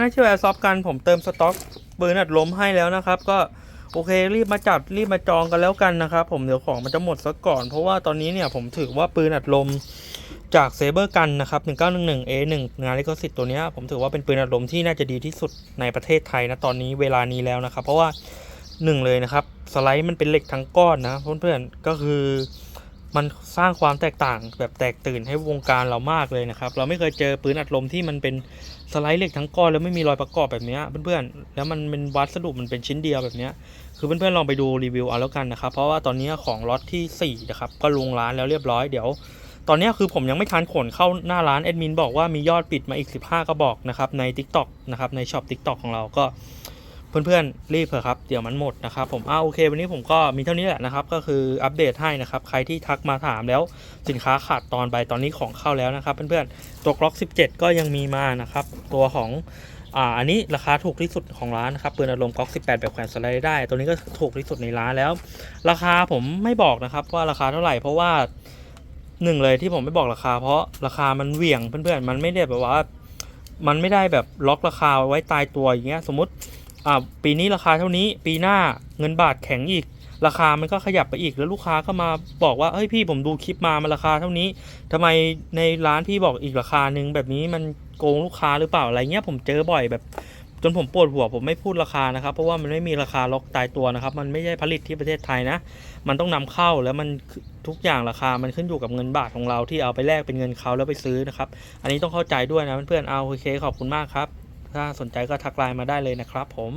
นะชื่อแอร์ซอฟกันผมเติมสต็อกปืนอัดลมให้แล้วนะครับ ก็โอเครีบมาจัดรีบมาจองกันแล้วกันนะครับ ผมเดี๋ยวของมันจะหมดซะก่อน เพราะว่าตอนนี้เนี่ยผมถือว่าปืนอัดลมจากเซเบอร์กันนะครับ 1911 A1 งานลิขสิทธิ์ตัวเนี้ยผมถือว่าเป็นปืนอัดลมที่น่าจะดีที่สุดในประเทศไทยนะตอนนี้เวลานี้แล้วนะครับ เพราะว่าหนึ่งเลยนะครับ สไลด์มันเป็นเหล็กทั้งก้อนนะเพื่อนๆก็คือ มันสร้างความแตกต่างแบบแตกตื่นให้วงการเรามากเลยนะครับ เราไม่เคยเจอปืนอัดลมที่มันเป็นสไลด์เหล็กทั้งก้อนแล้วไม่มีรอยประกอบแบบนี้เพื่อนๆ แล้วมันเป็นวัสดุมันเป็นชิ้นเดียวแบบนี้คือเพื่อนๆลองไปดูรีวิวเอาแล้วกันนะครับ เพราะว่าตอนนี้ของล็อตที่4นะครับก็ลงร้านแล้วเรียบร้อยเดี๋ยว ตอนนี้คือผมยังไม่ทันขนเข้าหน้าร้านแอดมินบอกว่ามียอดปิดมาอีก 15กระบอกนะครับใน TikTok นะครับในช็อป TikTok ของเราก็ เพื่อนๆ รีบเถอะครับ เดี๋ยวมันหมดนะครับผมอ้าโอเค วันนี้ผมก็มีเท่านี้แหละนะครับ ก็คืออัปเดตให้นะครับ ใครที่ทักมาถามแล้วสินค้าขาดตอนไปตอนนี้ของเข้าแล้วนะครับ เพื่อนๆ ตัวกล็อก17 ก็ยังมีมานะครับ ตัวของอ่าอันนี้ราคาถูกที่สุดของร้านนะครับปืนอารมณ์ก๊อก 18 แบบแขวนสไลด์ได้ ตัวนี้ก็ถูกที่สุดในร้านแล้ว ราคาผมไม่บอกนะครับว่าราคาเท่าไหร่เพราะว่าหนึ่งเลยที่ผมไม่บอกราคา เพราะราคามันเหวี่ยงเพื่อนๆ มันไม่ได้แบบว่า มันไม่ได้แบบล็อกราคาไว้ตายตัวอย่างเงี้ยสมมติ อ่าปีนี้ราคาเท่านี้ ปีหน้าเงินบาทแข็งอีก ราคามันก็ขยับไปอีกแล้วลูกค้าก็มาบอกว่าเฮ้ยพี่ผมดูคลิปมามันราคาเท่านี้ทำไมในร้านพี่บอกอีกราคาหนึ่งแบบนี้มันโกงลูกค้าหรือเปล่าอะไรเงี้ยผมเจอบ่อยแบบจนผมปวดหัวผมไม่พูดราคานะครับเพราะว่ามันไม่มีราคาล็อกตายตัวนะครับ มันไม่ใช่ผลิตที่ประเทศไทยนะ มันต้องนำเข้าแล้วมันทุกอย่างราคามันขึ้นอยู่กับเงินบาทของเราที่เอาไปแลกเป็นเงินเขาแล้วไปซื้อนะครับ อันนี้ต้องเข้าใจด้วยนะเพื่อนๆเอาโอเคขอบคุณมากครับ ถ้าสนใจก็ทักไลน์มาได้เลยนะครับผม